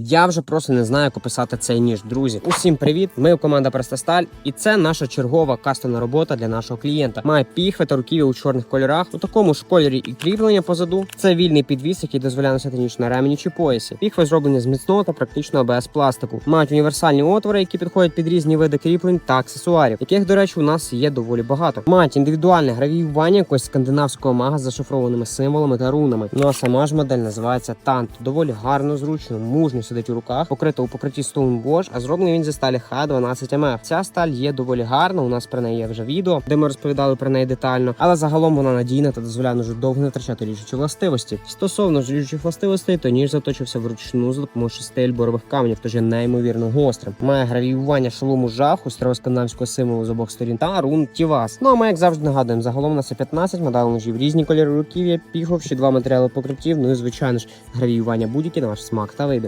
Я вже просто не знаю, як описати цей ніж, друзі. Усім привіт! Ми команда Престасталь, і це наша чергова кастомна робота для нашого клієнта. Має піхви та руків'я у чорних кольорах, у такому ж кольорі і кріплення позаду. Це вільний підвіс, який дозволяє носити ніж на ремені чи поясі. Піхви зроблені з міцного та практично без пластику. Мають універсальні отвори, які підходять під різні види кріплень та аксесуарів, яких, до речі, у нас є доволі багато. Мають індивідуальне гравіювання якогось скандинавського мага з зашифрованими символами та рунами. Ну а сама ж модель називається Тант. Доволі гарно, зручно, мужньо сидить у руках, покрита у покритті Stonewash, а зроблений він зі сталі Х12МФ. Ця сталь є доволі гарна. У нас про неї є вже відео, де ми розповідали про неї детально, але загалом вона надійна та дозволяє ножу довго не втрачати ріжучі властивості. Стосовно ж ріжучих властивостей, то ніж заточився вручну за допомогою шести борових каменів, тож є неймовірно гострим. Має гравіювання шолому жаху, староскандинавського символу з обох сторін та рун Тівас. Ну а ми, як завжди, нагадуємо, загалом у нас є 15 медалей ножів, різні кольори руків'я, піхов, ще два матеріали покриттів. Ну і звичайно ж гравіювання будь-які на ваш смак та вибір.